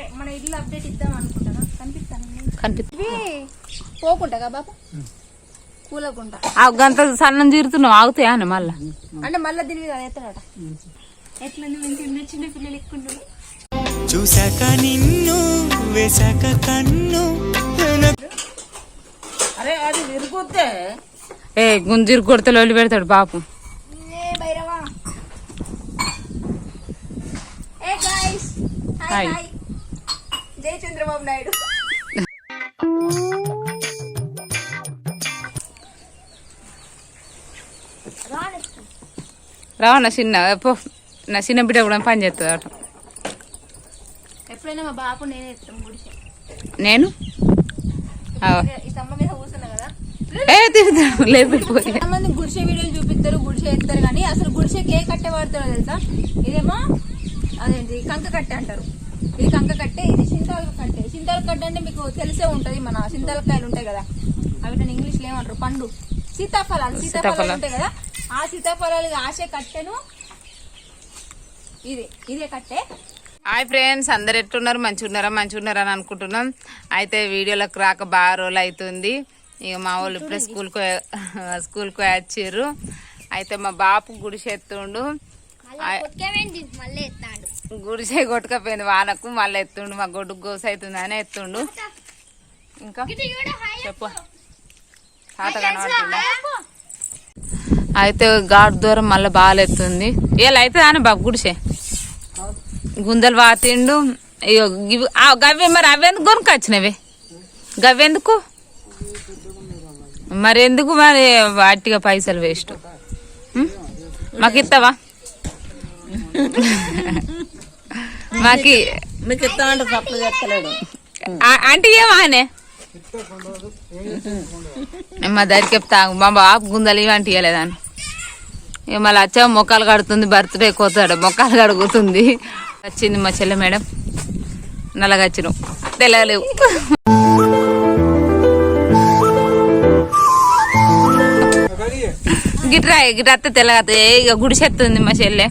Update మన ఇల్లు update ఇద్దాం అనుకుంటానా? కనిపిస్తాను కనిపిస్తుంది పోకుంటా బాబు కూలకుంటా. ఆ గంత సన్నం తీరుతున్నావు ఆగుతాయా అని మళ్ళా? అంటే మళ్ళీ తిరిగి అది ఎత్తడట. ఎట్లా చిన్న పిల్లలు ఎక్కుంటారు చూశాక నిన్ను వేశాక కన్ను. అరే అది విరుగుద్దే ఏ గుంజీరు కొడితే లొల్లి పెడతాడు పాపం hey Bhairava. Hey guys hi Hi. జై చంద్రబాబు నాయుడు. రావు నా చిన్న పో. నా చిన్న బిడ్డ కూడా పని చేస్తుంది అట. ఎప్పుడైనా మా బాపు నేనే నేను? ఏ చాలా మంది గుడిసె వీడియోలు చూపిస్తారు గుడిసె ఎత్తారు కానీ అసలు గుడిసెకి ఏ కట్టె వాడతారో తెలుసా? ఇదేమో అదేంటి కంక కట్టె అంటారు. ఇది కంక కట్టె ఇది చింతాల కట్టె. చింతాల కట్టె అంటే మీకు తెలిసే ఉంటది మన చింతాలకాయలు ఉంటాయి కదా. అవి ఇంగ్లీష్లో ఏమంటారు? పండు. సీతాఫలాలు. సీతాఫలాలు సీతాఫలం. ఉంటాయి కదా. ఆ సీతాఫలాలు ఆశే కట్టెను ఇది ఇదే కట్టె. హాయ్ ఫ్రెండ్స్ అందరు ఎట్టున్నారు మంచిగా ఉన్నారా మంచిగా ఉన్నారా అని అనుకుంటున్నాం. అయితే వీడియోలకు రాక బాగా రోజులు అవుతుంది. ఇక మా వాళ్ళు ఇప్పుడే స్కూల్కి స్కూల్కి వచ్చారు. అయితే మా బాపు గుడిసె గుడిసె కొట్టుకపోయింది. వానకు మళ్ళీ ఎత్తుండు మా గొడ్డు గోస అవుతుంది అని ఎత్తుండు. ఇంకా? చెప్పు. తాత కనబడుతుందా? అయితే గాడు దూరం మళ్ళీ బాగా ఎత్తుంది. ఇలా అయితే అని బాబు గుడిసె. గుందలు వాతిండు. ఆ, గవ్వే మరి అవెందుకు కొనుకొచ్చినవి గవ్వెందుకు? మరి ఎందుకు మరి వాటిగా పైసలు వేస్ట్? మాకు ఇస్తావా మాకి మీకు ఇస్తామంటే సప్లై చేస్తలేడు. ఆ- ఆంటీ ఏమానే? మా దగ్గరికి చెప్తా మా బాబు గుందలు ఇవంటి ఇవ్వలేదని. ఇక మళ్ళీ వచ్చా మొక్కలు కడుతుంది బర్త్డే కోతాడు మొక్కలు కడుగుతుంది. వచ్చింది మా చెల్లె మేడం. నల్లగచ్చినాం. తెలగలేవు గిట్రా గిట్రా అత్త తెల్లగత్త ఇక గుడిసెత్తుంది మా చెల్లె.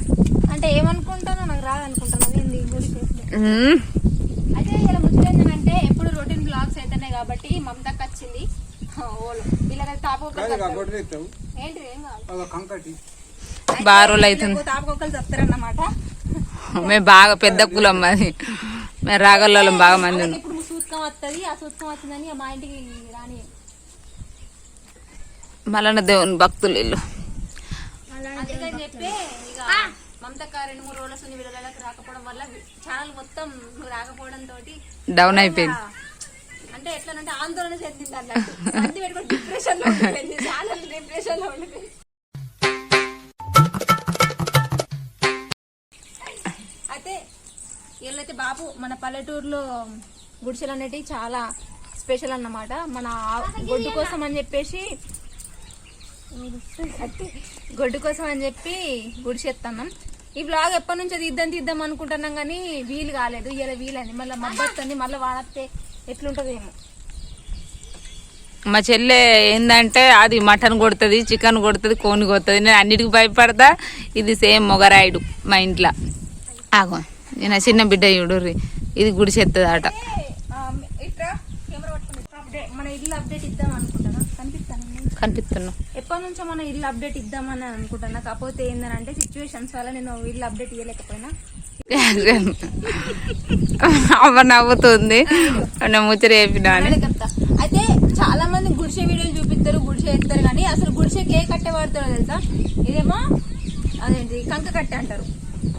అంటే ఏమనుకుంటానో నాకు రాదనుకుంటాను ఉమ్. అయితే ఇలా ముచ్చట ఏంటంటే ఎప్పుడు రొటీన్ బ్లాగ్స్ అయితేనే కాబట్టి మమతకు వచ్చింది ఓలు. ఇలా తాపకొక్కలు ఏంటి ఏం కాదు బాగా రోజులు అవుతుంది తాపకొక్కలు చెప్తారన్నమాట మేము బాగా పెద్ద కులం మాది మేము రాగల్లో బాగా మంది ఇప్పుడు సూత్కం వస్తుంది ఆ సూత్కం వచ్చిందని మా ఇంటికి రాని మళ్ళీ దేవుని భక్తులు వీళ్ళు. అందుకని చెప్పి ఇక రెండు మూడు రోజుల સુધી వీడియోలకు రాకపోవడం వల్ల ఛానల్ మొత్తం నువ్వు రాకపోవడం తోటి డౌన్ అయిపోయింది. అంటే ఎట్లా ఆందోళన చెందింది అన్నట్టు. అంటే పెట్టుకుని డిప్రెషన్లో ఉండిపోయింది. ఛానల్ డిప్రెషన్లో ఉండిపోయింది. అయితే వీళ్ళైతే బాబు మన పల్లెటూరులో గుడిసెలు అనేటివి చాలా స్పెషల్ అన్నమాట. మన ఆ- గొడ్డు కోసం అని చెప్పేసి గొడ్డు కోసం అని చెప్పి గుడిసెత్తన్నాం ఈ బ్లాగ్ ఎప్పటి నుంచో తీద్దాం తీద్దాం అనుకుంటున్నాం కానీ వీలు కాలేదు. ఇలా వీలని మళ్ళీ మబ్బత్తుంది మళ్ళీ వాడితే ఎట్లుంటదేమో. మా చెల్లె ఏందంటే అది మటన్ కొడుతుంది చికెన్ కొడుతుంది కోని కొడుతుంది. నేను అన్నిటికి భయపడతా. ఇది సేమ్ మొగరాయుడు మా ఇంట్లో. ఆగో నేను చిన్న బిడ్డ చూడుర్రి. ఇది గుడిసెత్తది ఆట మన ఇల్లు అప్డేట్ ఇద్దాం కనిపిస్తున్నా. ఎప్పటి నుంచో మన ఇల్లు అప్డేట్ ఇద్దామని అనుకుంటున్నా. కాకపోతే ఏంటంటే సిచ్యువేషన్స్ వల్ల నేను ఇల్లు అప్డేట్ ఇవ్వలేకపోయినా అమ్మ నవ్వుతుంది. నేను ముచ్చట చెప్పినా అయితే చాలా మంది గుడిసె వీడియోలు చూపిస్తారు గుడిసె ఎత్తారు కానీ అసలు గుడిసెకి ఏ కట్టె వాడతారో తెలుసా? ఇదేమో అదేంటి కంక కట్టె అంటారు.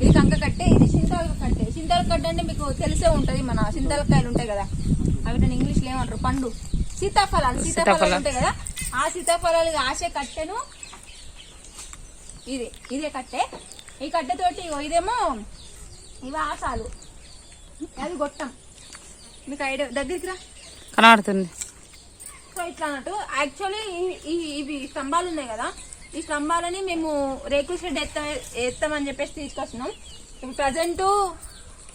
ఇది కంక కట్టె ఇది చింతాల కట్టె. చింతాల కట్టె అంటే మీకు తెలిసే ఉంటది మన చింతాలకాయలు ఉంటాయి కదా. అవి ఇంగ్లీష్లో ఏమంటారు? పండు. సీతాఫలాలు. సీతాఫలాలు. సీతాఫలం. ఉంటాయి కదా. ఆ సీతాఫలాలు ఆశే కట్టెను. ఇది ఇదే కట్టె. ఈ కట్టెతోటి ఇదేమో ఇవి ఆసాలు. అది గొట్టం. మీకు ఐడియా దగ్గరికి రా. కనబడుతుంది. సో ఇట్లా అన్నట్టు యాక్చువల్లీ ఇవి స్తంభాలు ఉన్నాయి కదా ఈ స్తంభాలని మేము రేకుల షెడ్ ఎత్త ఎత్తామని చెప్పేసి తీసుకొచ్చినాం. ఇప్పుడు ప్రజెంట్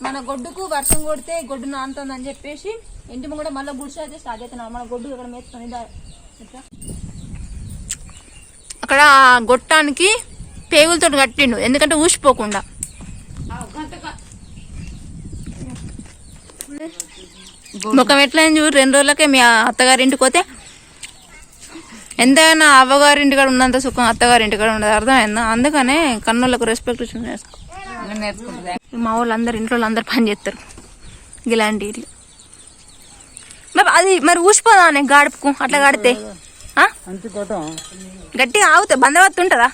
మన గొడ్డుకు వర్షం కొడితే గొడ్డు నానుతుందని చెప్పేసి ఇంటి కూడా మళ్ళీ గుడిసె అయితే స్టార్ట్ అవుతున్నాం మన గొడ్డు ఇక్కడ మేస్తుంది. అక్కడ గొట్టానికి పేగులతో కట్టిండు ఎందుకంటే ఊసిపోకుండా. ముఖం ఎట్లా చూడు రెండు రోజులకే మీ అత్తగారింటికి పోతే ఎంతైనా అవ్వగారింటి కాడ ఉన్నంత సుఖం అత్తగారింటి కాడ ఉండదు అర్థమైందా? అందుకనే కన్నులకు రెస్పెక్ట్ మా వాళ్ళు అందరు ఇంట్లో అందరు పని చేస్తారు. ఇలాంటి ఇల్లు. అది మరి ఊసిపోదా అనే గాడుపుకు అట్లా కొట్టం. గట్టిగా ఆగుతాయి బందవత్తు ఉంటుందా?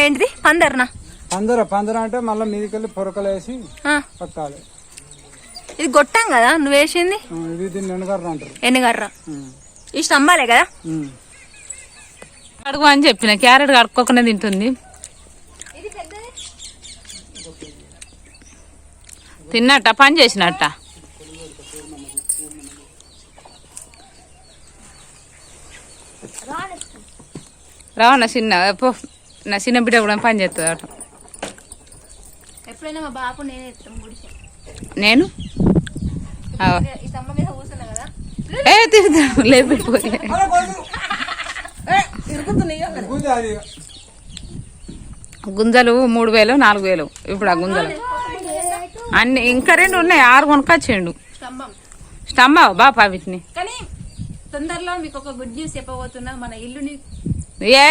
ఏంటిది? పందర్నా? పందర పందర అంటే మళ్ళీ మీదికెళ్ళి పొరకలు వేసి ఆ, కట్టాలి ఇది గొట్టాం కదా నువ్వు వేసింది? ఇది అంటారు. ఎన్నిగర్ర ఉమ్. ఈ స్తంభాలే కదా. అడుగు అని చెప్పిన క్యారెట్ కడుక్కోకనే తింటుంది. తిన్నట్ట? పని చేసినట్ట? రావు నా చిన్న పో. నా చిన్న బిడ్డ కూడా పని చేస్తుంది అట ఎప్పుడైనా మా బాపు నేనే ఏ లేపిపోయి గుంజలు మూడు వేలు నాలుగు వేలు. ఇప్పుడు ఆ గుంజలు. అన్ని ఇంకా రెండు ఉన్నాయి ఆరు కొనుక్కొచ్చిండు. స్తంభం. బాపా వీటిని కానీ తొందరలో మీకు ఒక గుడ్ న్యూస్ చెప్పబోతున్నా మన ఇల్లుని ఏ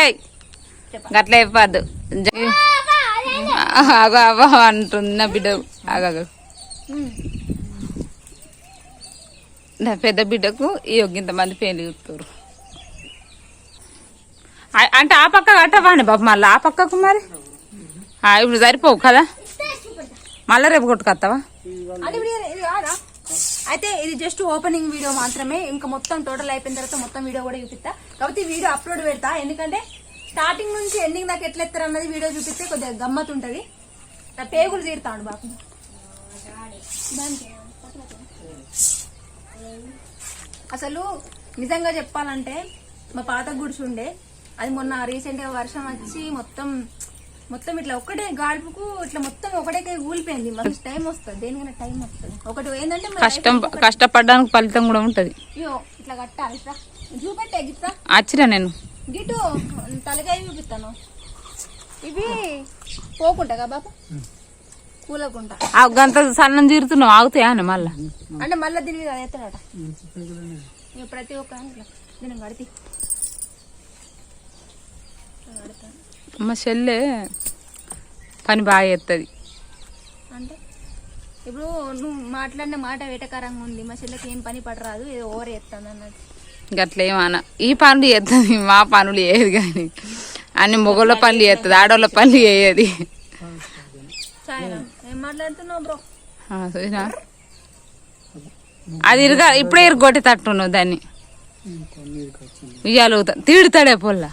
గట్ల చెప్పద్దు. అగో అవ్వ అంటుంది నా బిడ్డ ఆగదు నా పెద్ద బిడ్డకు ఈ మంది పేర్లు చూస్తారు అంటే ఆ పక్క కట్టవాండి బాబు మళ్ళీ ఆ పక్కకు మరి? ఆ, ఇప్పుడు సరిపోవు కదా? మళ్ళీ రేపు కొట్టుకొస్తావా? ఇది- అయితే ఇది జస్ట్ ఓపెనింగ్ వీడియో మాత్రమే. ఇంకా మొత్తం టోటల్ అయిపోయిన తర్వాత మొత్తం వీడియో కూడా చూపిస్తా. కాబట్టి వీడియో అప్లోడ్ పెడతా. ఎందుకంటే స్టార్టింగ్ నుంచి ఎండింగ్ దాకా ఎట్లా ఎత్తారు అన్నది వీడియో చూపిస్తే కొద్దిగా గమ్మత్ ఉంటది. నా పేగులు తీరుతాడు బాబు అసలు నిజంగా చెప్పాలంటే మా పాత గుడిసి ఉండే అది మొన్న రీసెంట్గా వర్షం వచ్చి మొత్తం మొత్తం ఇట్లా ఒకటే గాడుపుకు ఇట్లా మొత్తం ఒకటే ఊలిపోయింది. మనకి టైం వస్తుంది. దేనికైనా టైం వస్తుంది. ఒకటి ఏంటంటే కష్టం కష్టపడడానికి ఫలితం కూడా ఉంటది. అయ్యో ఇట్లా కట్టాలి. ఇట్లా చూపెట్టే గిట్లా. వచ్చినా నేను. గిటు తలకాయ చూపిస్తాను. ఇవి పోకుంటా బాబు కూలకుంటా. ఆ గంత సన్నం తీరుతున్నావు ఆగుతాయా అని మళ్ళా? అంటే మళ్ళీ దీని మీద ఎత్తాడట ప్రతి ఒక్క ఇట్లా దీన్ని కడితే. మా చెల్లె పని బాగా చేస్తుంది అంటే ఇప్పుడు నువ్వు మాట్లాడిన మాట వేటకారంగా ఉంది. మా చెల్లెకి ఏం పని పడరాదు ఏదో ఓవర్ ఎత్తాను అన్నట్టు. గట్లేమన్నా ఈ పనులు చేస్తుంది మా పనులు చేయదు కానీ. అన్ని మొగోళ్ళ పనులు చేస్తుంది ఆడోళ్ళ పనులు చేయది. సాయిరా ఏం మాట్లాడుతున్నావు బ్రో? చూసినా అది ఇరుగా ఇప్పుడే ఇరుగొట్టి తట్టున్నావు దాన్ని. ఉయ్యాలు ఊగుతా. తీడుతాడే పొల్ల.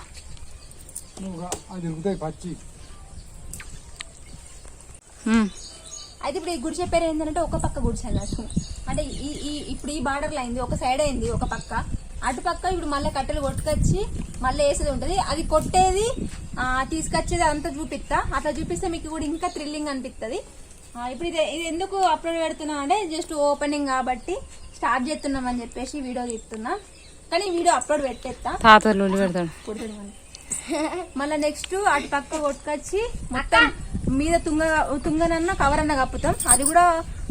నువ్వు అది ఉరుకుతాయి పచ్చి. ఉమ్. అయితే ఇప్పుడు ఈ గుడిసె పేరు ఏంటంటే ఒక పక్క గుడిసె అన్నట్టు అంటే ఈ ఈ ఇప్పుడు ఈ బార్డర్ అయింది ఒక సైడ్ అయింది ఒక పక్క. అటు పక్క ఇప్పుడు మళ్ళీ కట్టెలు కొట్టుకొచ్చి మళ్ళీ వేసేది ఉంటది. అది కొట్టేది ఆ, తీసుకొచ్చేది అంతా చూపిస్తా. అట్లా చూపిస్తే మీకు కూడా ఇంకా థ్రిల్లింగ్ అనిపిస్తుంది. ఇప్పుడు ఇది ఇది ఎందుకు అప్లోడ్ పెడుతున్నా అంటే జస్ట్ ఓపెనింగ్ కాబట్టి స్టార్ట్ చేస్తున్నాం అని చెప్పేసి వీడియో తీస్తున్నా. కానీ ఈ వీడియో అప్లోడ్ పెట్టేస్తా. పెడతాడు. మళ్ళీ నెక్స్ట్ అటు పక్క కొట్టుకొచ్చి మొత్తం మీద తుంగ తుంగనన్న కవర్ అన్న కప్పుతాం. అది కూడా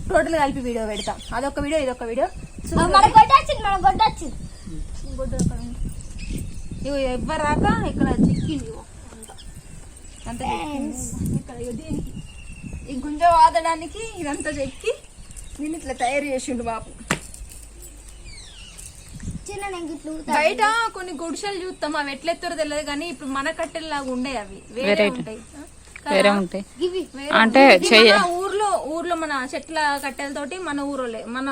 టోటల్ కలిపి వీడియో పెడతాం. అదొక వీడియో ఇదొక వీడియో ఇవి ఎవ్వరు రాక ఇక్కడ చిక్కింది అంతా. ఇక్కడ దీనికి. ఈ గుంజ వాదడానికి ఇదంతా చెక్కి దీన్ని ఇట్లా తయారు చేసిండు బాపు. బయట కొన్ని గుడిసెలు చూస్తాం అవి ఎట్లెత్తారో తెలియదు కానీ ఇప్పుడు మన కట్టెల్లాగా ఉండే అవి. వేరే. ఉంటాయి? వేరే ఉంటాయి. అంటే ఊర్లో ఊర్లో మన చెట్ల కట్టెలతోటి మన ఊరోలే మన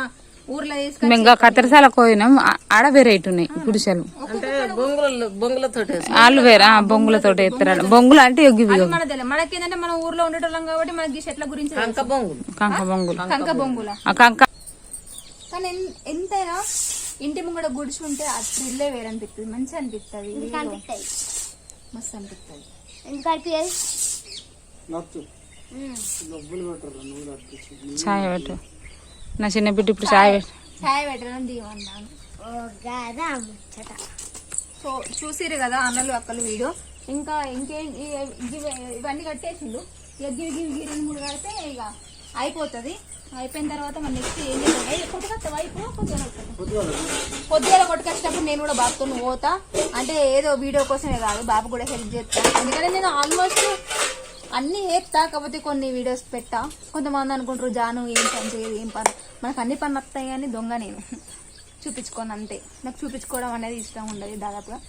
ఊర్లో మేము ఇంకా కత్తెరసాల పోయినాం. ఆ- ఆడ వెరైటీ ఉన్నాయి గుడిసెలు. అంటే బొంగుల బొంగులతోటి వాళ్ళు వేరే బొంగులతో ఎత్తారు బొంగులు అంటే ఇవి అది మన తెలియదు మనకేంటంటే మన ఊర్లో ఉండేటోళ్ళం కాబట్టి మనకి చెట్ల గురించి. కంక బొంగులు కంక బొంగులు కంక బొంగుల ఆ కంక ఎంతైనా ఇంటి ముంగడ గుడిసి ఉంటే ఆ థ్రిల్లే వేరే అనిపిస్తుంది మంచి అనిపిస్తుంది మస్తు అనిపిస్తుంది చాయ్ పెట్టు. నా చిన్న బిడ్డ ఇప్పుడు చాయ్ పెట్టు. ఛాయ్ పెట్టడం దీవన్నాను సో చూసిరు కదా అన్నలు అక్కలు వీడియో ఇంకా ఇంకేం ఇవన్నీ కట్టేసిండు. ఇక గిరి గిరి గిరి మూడు కడితే ఇక అయిపోతుంది. అయిపోయిన తర్వాత మన నెక్స్ట్ ఏం చేయాలి కొట్టుకొస్తా వైపు కొద్దిగా కొట్టుకొచ్చినప్పుడు నేను కూడా బాబుతో పోతా. అంటే ఏదో వీడియో కోసమే కాదు బాబు కూడా హెల్ప్ చేస్తా. ఎందుకంటే నేను ఆల్మోస్ట్ అన్ని చేస్తా కాకపోతే కొన్ని వీడియోస్ పెట్టా. కొంతమంది అనుకుంటారు జాను ఏం పని చేయదు ఏం పని మనకు అన్ని పనులు వస్తాయి కానీ దొంగ నేను. చూపించుకోను అంతే. నాకు చూపించుకోవడం అనేది ఇష్టం ఉండదు దాదాపుగా.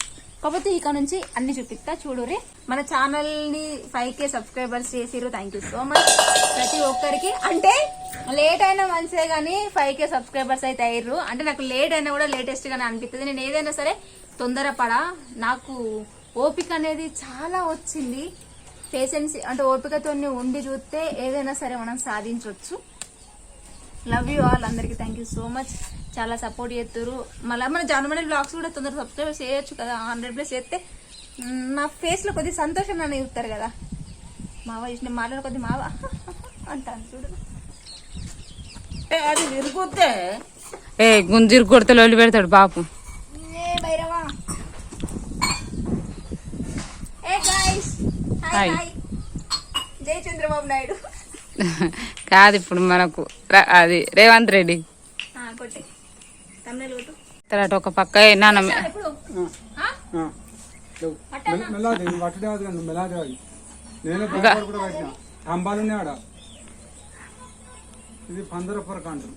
కాకపోతే ఇక నుంచి అన్ని చూపిస్తా చూడురే మన ఛానల్ని ఫైవ్ కే సబ్స్క్రైబర్స్ చేసిరు థ్యాంక్ యూ సో మచ్ ప్రతి ఒక్కరికి. అంటే లేట్ అయినా మంచిదే కానీ ఫైవ్ కే సబ్స్క్రైబర్స్ అయితే అయ్యారు అంటే నాకు లేట్ అయినా కూడా లేటెస్ట్ గానే అనిపిస్తుంది నేను ఏదైనా సరే తొందరపడా నాకు ఓపిక అనేది చాలా వచ్చింది. పేషెన్స్ అంటే ఓపికతో ఉండి చూస్తే ఏదైనా సరే మనం సాధించవచ్చు లవ్ యూ ఆల్ అందరికి థ్యాంక్ యూ సో మచ్ చాలా సపోర్ట్ చేస్తారు. మళ్ళీ మన జనమని బ్లాగ్స్ కూడా తొందర సబ్స్క్రైబ్ చేయొచ్చు కదా. హండ్రెడ్ ప్లస్ చేస్తే మ్, నా ఫేస్లో కొద్దిగా సంతోషం నన్ను చూస్తారు కదా. మావ ఇచ్చిన మాటలు కొద్ది మావ? అంటాను చూడు. ఏ, అది విరుగుద్దే ఏ గుంజిరు కొడితే లొల్లి పెడతాడు బాపు. Hey Bhairava. Hey guys hi Hi. Hi జై చంద్రబాబు నాయుడు. కాదు ఇప్పుడు మనకు అది రేవంత్ రెడ్డి. తర్వాత ఒక పక్క నాన్న ఇది పందర పొరక అంటారు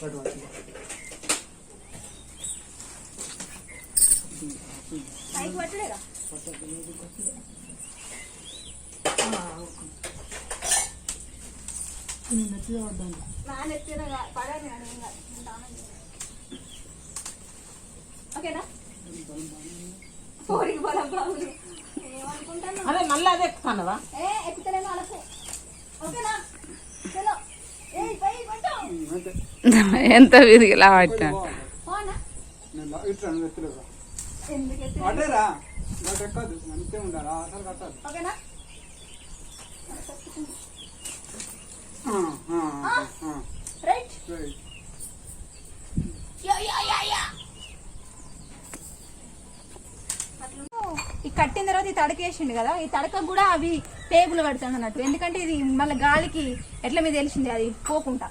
పట్టు నాన్న ఎత్తిన పడాలి నాన్న కాదు. ఉంటాను. ఓకేనా పోరికి బలం బాగుంది ఏమనుకుంటాను అదే మళ్ళీ అదే ఎక్కుతానవా ఏ ఎక్కుతలేమో అలకు ఓకేనా చలో ఏ పై కొట్టు అంతే ఎంత విరిగిలా నేను ఎందుకు నాకు ఎక్కదు అంతే ఉండాలి అసలు ఓకేనా. రైట్. రైట్. ఈ కట్టిన తర్వాత ఈ తడక వేసిండు కదా ఈ తడక కూడా అవి టేబుల్ కడతాను అన్నట్టు. ఎందుకంటే ఇది మళ్ళీ గాలికి ఎట్లా మీద తెలిసింది అది? పోకుండా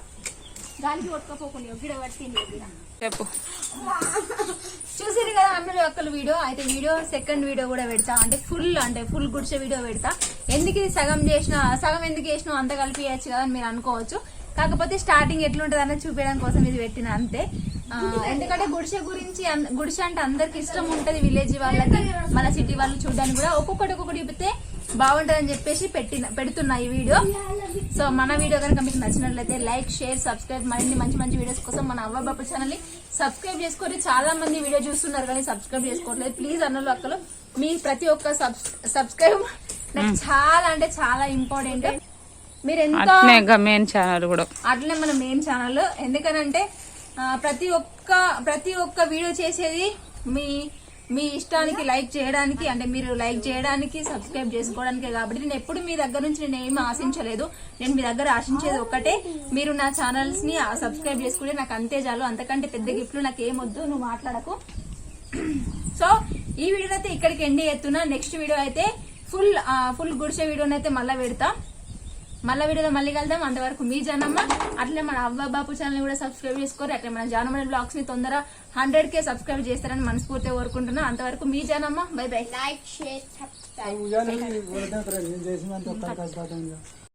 గాలికి కొట్టుకోపోకుండా గిడ పట్టింది గిడ చెప్పు. చూసిరు కదా అందరి ఒక్కరు వీడియో? అయితే వీడియో సెకండ్ వీడియో కూడా పెడతా. అంటే ఫుల్ అంటే ఫుల్ గుడిసే వీడియో పెడతా. ఎందుకు ఇది సగం చేసిన సగం ఎందుకు చేసినా అంత కలిపి కదా అని మీరు అనుకోవచ్చు. కాకపోతే స్టార్టింగ్ ఎట్లుంటుంది అన్నది చూపించడం కోసం ఇది పెట్టిన అంతే. ఎందుకంటే గుడిసె గురించి గుడిసె అంటే అందరికి ఇష్టం ఉంటది విలేజ్ వాళ్ళకి. మన సిటీ వాళ్ళు చూడడానికి కూడా ఒక్కొక్కటి ఒక్కొక్కటి చెప్తే బాగుంటదని చెప్పేసి పెట్టిన పెడుతున్నా ఈ వీడియో. సో మన వీడియో కనుక మీకు నచ్చినట్లయితే లైక్ షేర్ సబ్స్క్రైబ్ మరిన్ని మంచి మంచి వీడియోస్ కోసం మన అవ్వ బాబు ఛానల్ని సబ్స్క్రైబ్ చేసుకోండి చాలా మంది వీడియో చూస్తున్నారు కానీ సబ్స్క్రైబ్ చేసుకోవట్లేదు. ప్లీజ్ అన్నలు అక్కలు మీ ప్రతి ఒక్క సబ్స్క్రైబ్ నాకు చాలా అంటే చాలా ఇంపార్టెంట్. మీరు ఎంత మెయిన్ ఛానల్ కూడా. అట్లనే మన మెయిన్ ఛానల్ ఎందుకనంటే ప్రతి ఒక్క ప్రతి ఒక్క వీడియో చేసేది మీ మీ ఇష్టానికి లైక్ చేయడానికి అంటే మీరు లైక్ చేయడానికి సబ్స్క్రైబ్ చేసుకోవడానికే కాబట్టి నేను ఎప్పుడు మీ దగ్గర నుంచి నేను ఏమి ఆశించలేదు. నేను మీ దగ్గర ఆశించేది ఒక్కటే. మీరు నా ఛానల్స్ని సబ్స్క్రైబ్ చేసుకుంటే నాకు అంతే చాలు. అంతకంటే పెద్ద గిఫ్ట్లు నాకు ఏమొద్దు నువ్వు మాట్లాడకు. సో ఈ వీడియో అయితే ఇక్కడికి ఎండి ఎత్తున్నా నెక్స్ట్ వీడియో అయితే ఫుల్ ఫుల్ గుడిసే వీడియోనైతే అయితే మళ్ళీ పెడతా. మళ్ళీ వీడియోలో మళ్ళీ కలుద్దాం. అంతవరకు మీ జనమ్మ అట్లే మన అవ్వ బాపు ఛానల్ కూడా సబ్స్క్రైబ్ చేసుకోరు. అట్లే మన జానమణి బ్లాగ్స్ని తొందర హండ్రెడ్ కే సబ్స్క్రైబ్ చేస్తారని మనస్ఫూర్తిగా కోరుకుంటున్నా. అంతవరకు మీ జనమ్మ బై బై వదిలేదురా,